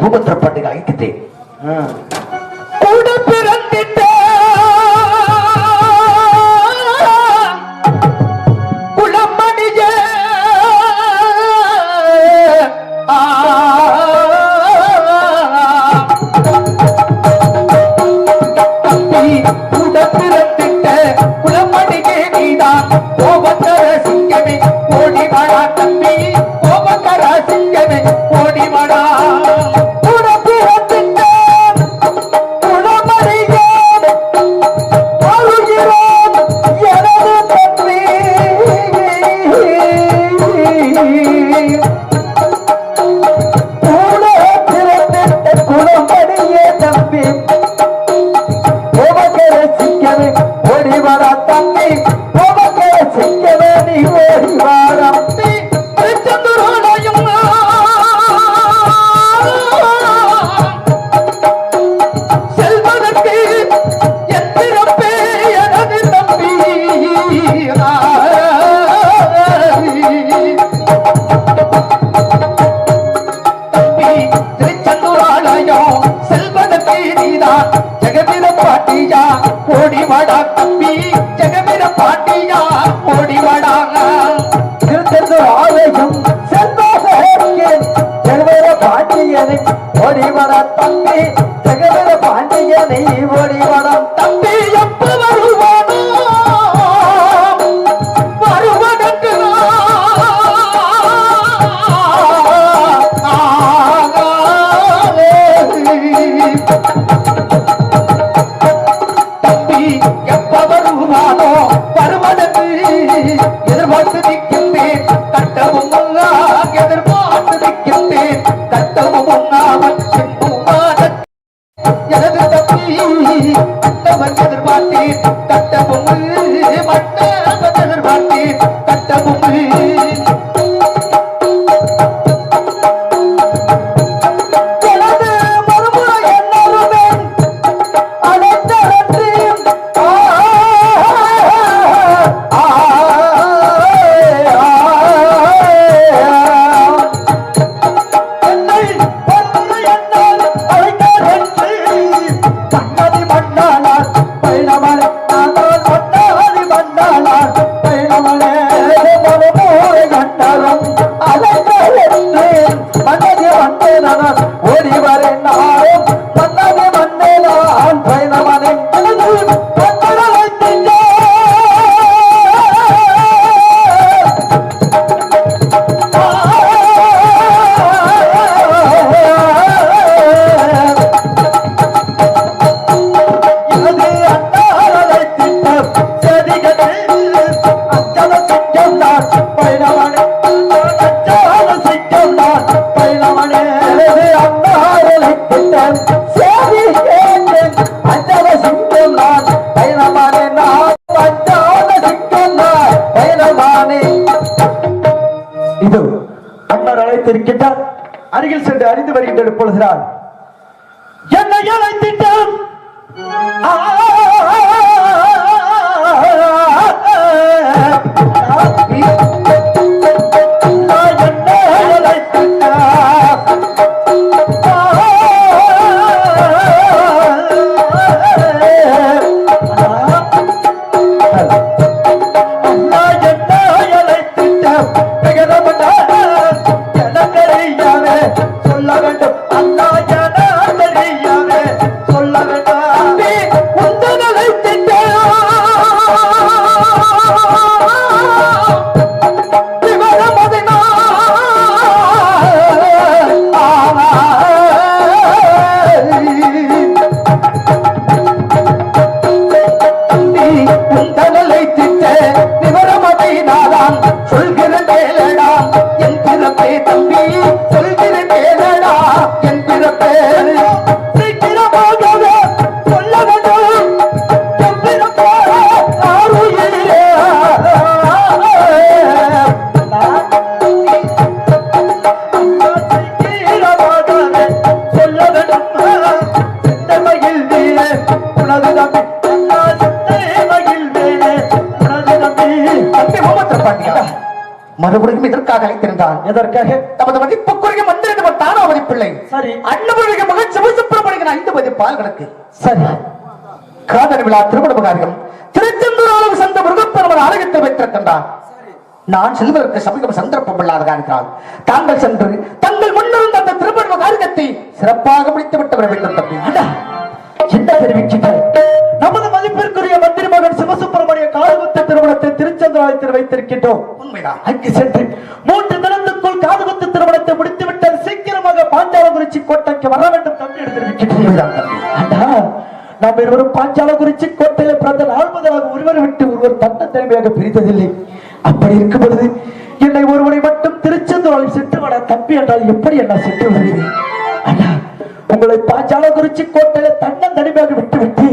भूपत्र पटेल आहे तिथे பாட்டியா ஜெகவீர பாட்டியா ஓடி வாடா தம்பி ஜெகவீர பாட்டியா ஓடி வாடாங்க ஆலயம் செல்வாக ஜெகவீர பாட்டியனை ஓடி வாடா தம்பி ஜெகவீர பாண்டியனை ஓடி வாடா தம்பி எப்பவர் ஆண்டவர் இந்த பொழுகிறார் என்னை அழைத்திட்டான் மறுபடியும் இதற்காக அழைத்திருந்தான். எதற்காக? தமது நமது மதிப்புக்குரிய மந்திரி தானாவதி பிள்ளை சரி. அண்ணன் பால் கணக்கு சரி. காதல் விழா திருமண காரியம் திருச்செந்தூர் ஆளும் சந்த முருகப்பெருமன் ஆலயத்தில் வைத்திருக்கின்றார். நான் செல்வதற்கு சமீபம் சந்தர்ப்பம் இல்லாத இருக்கிறான் தாங்கள் சென்று தங்கள் முன்னிருந்த அந்த திருமண காரியத்தை சிறப்பாக முடித்து விட்டு வர வேண்டும் தம்பி என்ன தெரிவிக்கின்றாய் நமது மதிப்பிற்குரிய மந்திரி மகன் சிவசுப்பிரமணிய காதுகுத்த திருமணத்தை திருச்செந்தூராயத்தில் வைத்திருக்கின்றோம். உண்மைதான். அங்கு சென்று மூன்று தினத்துக்குள் காதுகுத்து திருமணத்தை முடித்துவிட்டு சீக்கிரமாக பாஞ்சாலங்குறிச்சி கோட்டைக்கு வர வேண்டும் தம்பி என்று தம்பி அண்ணா நாம் இருவரும் பாஞ்சாலங்குறிச்சி கோட்டையில பிறந்த நாள் முதலாக ஒருவர் விட்டு ஒருவர் தட்ட தனிமையாக பிரித்ததில்லை. அப்படி இருக்கும் பொழுது என்னை ஒருவரை மட்டும் திருச்செந்தூரில் சென்று வர தம்பி என்றால் எப்படி என்ன சென்று வருகிறேன் அண்ணா உங்களை பாஞ்சாலங்குறிச்சி கோட்டையில தன்னம் தனிமையாக விட்டு விட்டு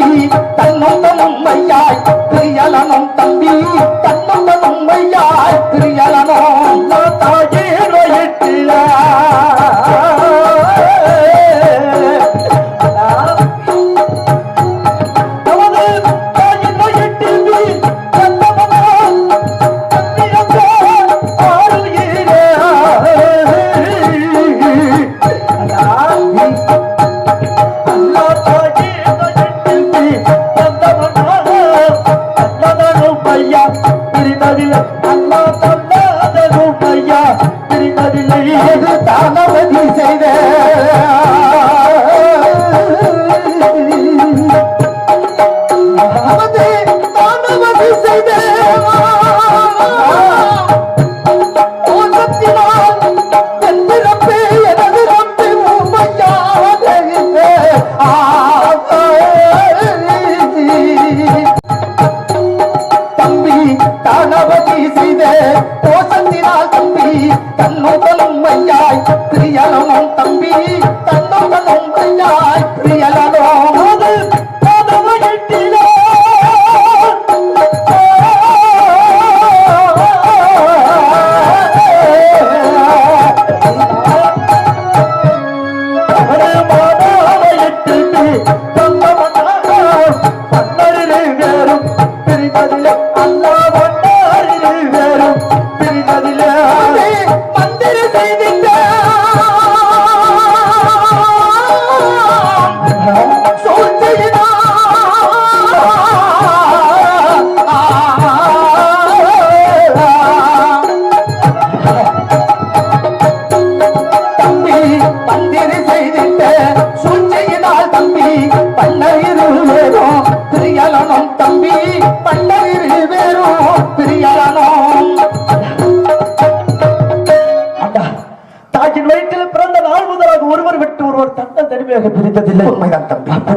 போசத்தினால் தானவதி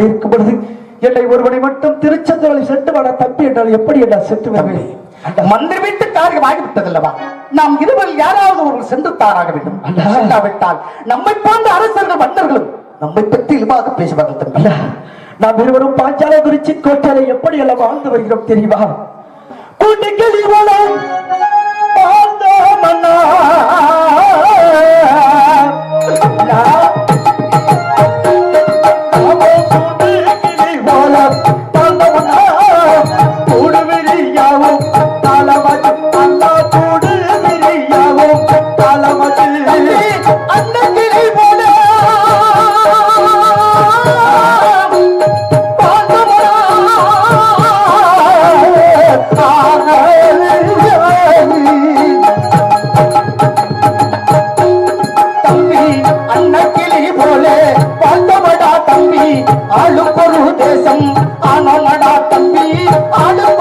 அப்படி இருக்கும் பொழுது என்னை ஒருவனை மட்டும் திருச்செந்தூரில் சென்று வர தப்பி என்றால் எப்படி என்றால் சென்று வருவேன் மந்திரி வீட்டு காரியம் ஆகிவிட்டதல்லவா நாம் இருவரில் யாராவது ஒரு சென்று தாராக வேண்டும். அண்ணா. செல்லாவிட்டால் நம்மை போன்ற அரசர்கள் மன்னர்களும் நம்மை பற்றி இழிவாக பேசுவார்கள் தம்பி. நாம் இருவரும் பாஞ்சாலை குறிச்சி கோட்டையில எப்படி எல்லாம் வாழ்ந்து வருகிறோம் தெரியுமா? கூட்டுக்கிளி வளம் தம்பி ஆளும் ஒரு தேசம் ஆனமடா தம்பி ஆளும்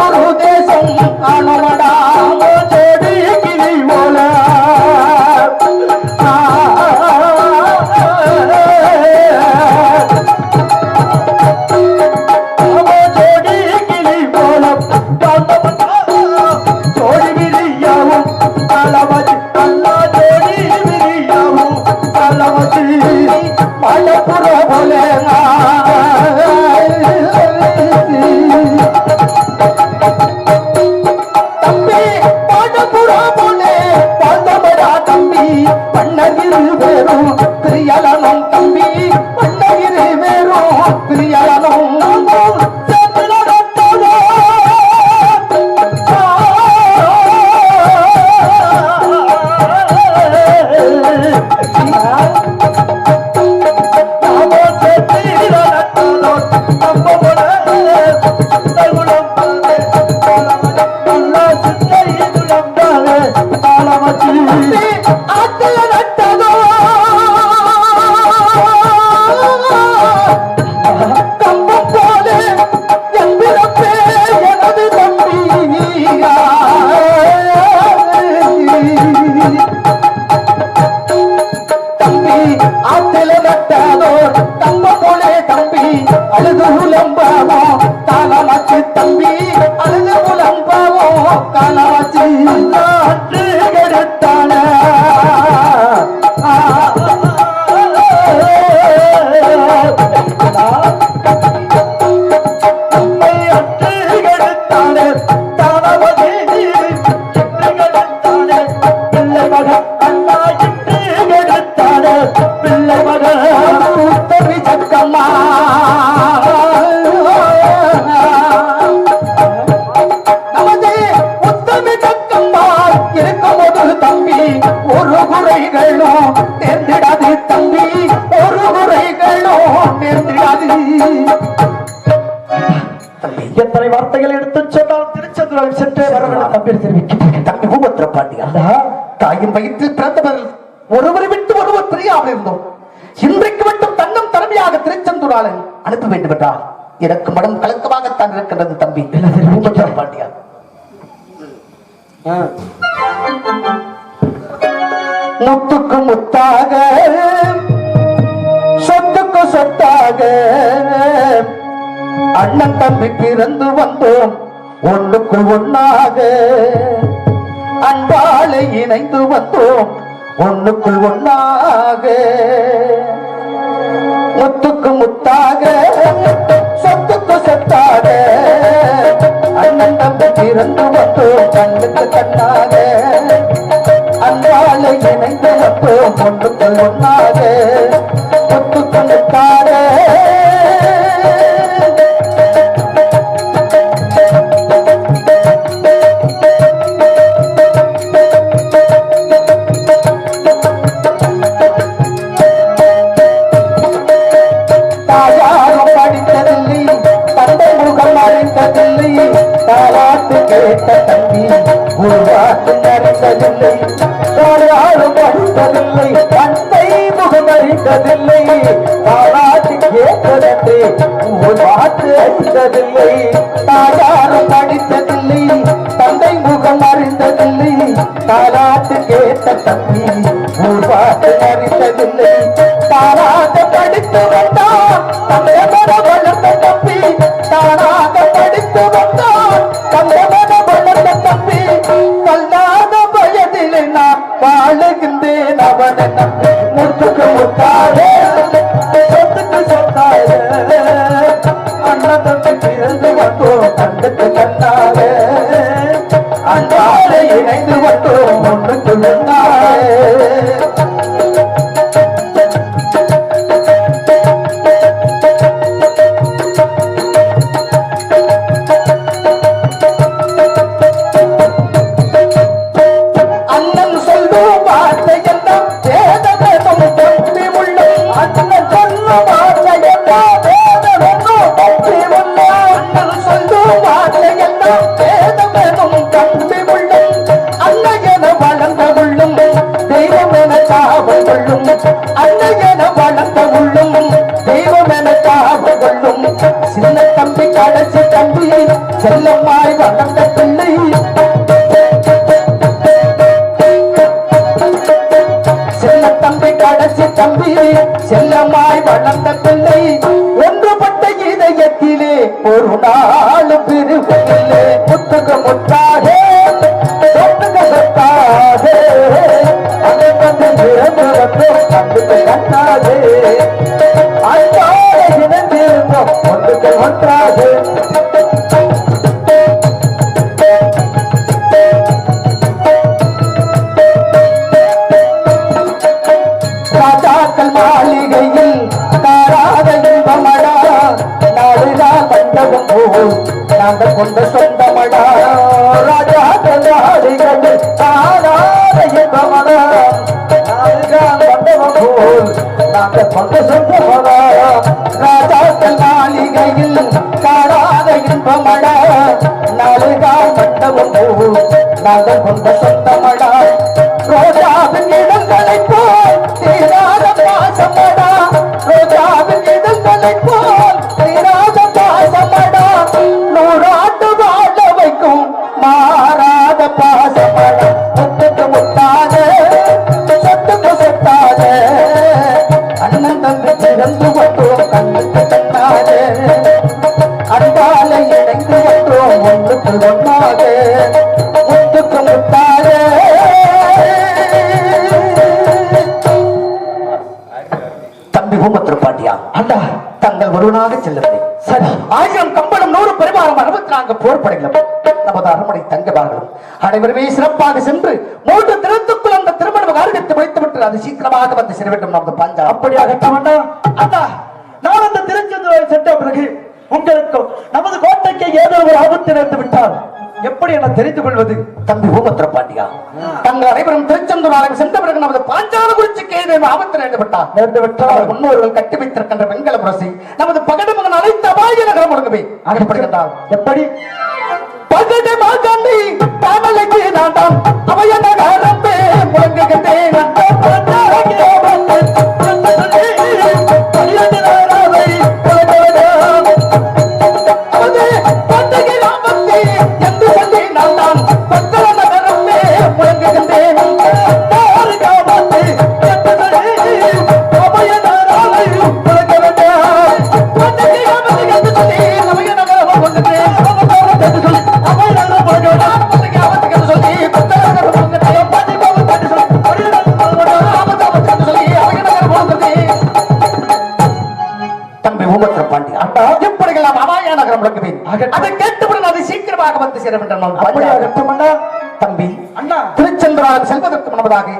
முத்துக்கு முத்தாக சொத்துக்கு சொத்தாக. அண்ணன் தம்பி பிறந்து வந்தோம் ஒன்றுக்கு ஒண்ணாக அன்பாலை இணைந்து வந்தோம் ஒன்றுக்கு ஒண்ணாக முத்துக்கு முத்தாக சொத்துக்கு சொத்தாக. இரண்டு மட்டும் வந்தோம் கண்ணுக்கு கண்ணாக அன்பாலை இணைந்து மட்டும் கொண்டு கொள்ளாதே கொண்டு கொண்டு तारात के तपी वो बात தம்பியை செல்லமாய் வளர்ந்த பிள்ளை ஒன்றுபட்ட இதயத்திலே ஒரு நாள் பிரிவில்லை கொண்ட சொந்தமடா. ராஜாக்கள் மாளிகையில் தாராத இன்பமடா. நாடுகால் மண்டபம் போல் நாங்கள் கொண்ட சொந்தமடா. ராஜாக்கள் மாளிகையில் தாராத இன்பமடா. நாடுகால் மண்டபம் நாங்கள் பிறந்து வந்தோம் கண்ணுக்கு கண்ணாத அன்பால இணைந்து வந்தோம் ஒன்றுக்கு ஒன்றாக முத்துக்கு முத்தாத தம்பி பூமத்திரு பாண்டியா அண்ணா தங்கள் ஒருவனாக செல்லவில்லை. சரி. ஆயிரம் கம்பளம் நூறு பரிமாறம் அறுபத்தி நான்கு போர்ப்படைகளும் நமது அரண்மனை தங்கபார்களும் அனைவருமே சிறப்பாக சென்று மூன்று தினத்துக்குள் அந்த திருமண காரியத்தை முடித்துவிட்டு அது சீக்கிரமாக வந்து சேர வேண்டும். நமது பாஞ்சா அப்படியாகட்டும் அண்ணா அண்ணா நான் அந்த திருச்செந்தூரை சென்ற பிறகு உங்களுக்கு நமது கோட்டைக்கு ஏதோ ஒரு ஆபத்து நேர்ந்து விட்டால் எப்படி என தெரிந்து கொள்வது? தம்பி பூமத்திர பாண்டியா தங்கள் அனைவரும் திருச்செந்தூர் ஆலயம் சென்ற பிறகு நமது பாஞ்சால குறிச்சிக்கு ஏதேனும் ஆபத்து நேர்ந்து விட்டார் நேர்ந்து விட்டால் முன்னோர்கள் கட்டி வைத்திருக்கின்ற வெண்கல முரசை நமது பகடு மகன் அனைத்து அபாய நகரம் முழுங்கவே அகப்படுகின்றார் எப்படி பகடு மகனை தமிழுக்கு நான்தான் அவைய நகரமே முழங்குகின்றேன் அதை கேட்டவுடன் அதை சீக்கிரமாக வந்து சேர வேண்டும் நான் அப்படியாகட்டும் அண்ணா தம்பி அண்ணா. திருச்செந்தூராக செல்வதற்கு முன்பதாக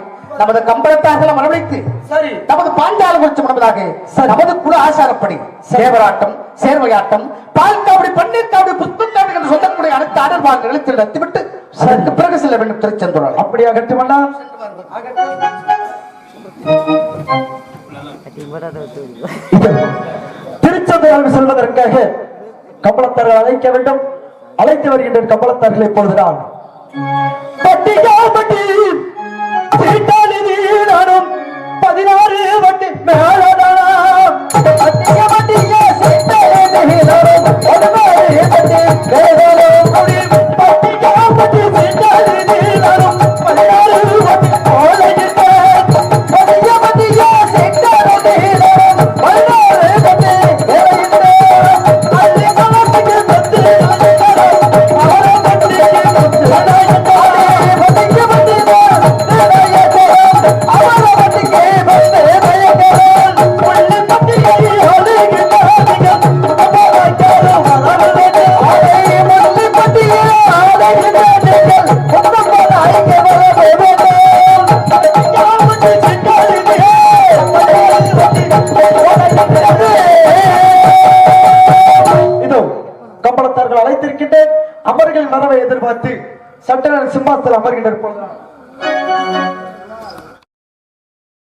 நமது கம்பளத்தார்கள் மரவழைத்து சரி. நமது பாஞ்சால குறிச்சு முன்பதாக சரி. நமது குல ஆசாரப்படி சேவராட்டம் சேர்வையாட்டம் பால் காவடி பன்னீர் காவடி புத்து காவடி என்று சொல்லக்கூடிய அனைத்து ஆடல்வார்கள் நிலைத்து நடத்திவிட்டு அதற்கு பிறகு செல்ல வேண்டும் திருச்செந்தூராக அப்படியாகட்டும் அண்ணா இது திருச்செந்தூர் செல்வதற்காக கம்பளத்தார்கள் அழைக்க வேண்டும். அழைத்து வருகின்ற கம்பளத்தார்கள் இப்பொழுது நான் பட்டி பதினாறு வட்டி மேலதானம் வட்டி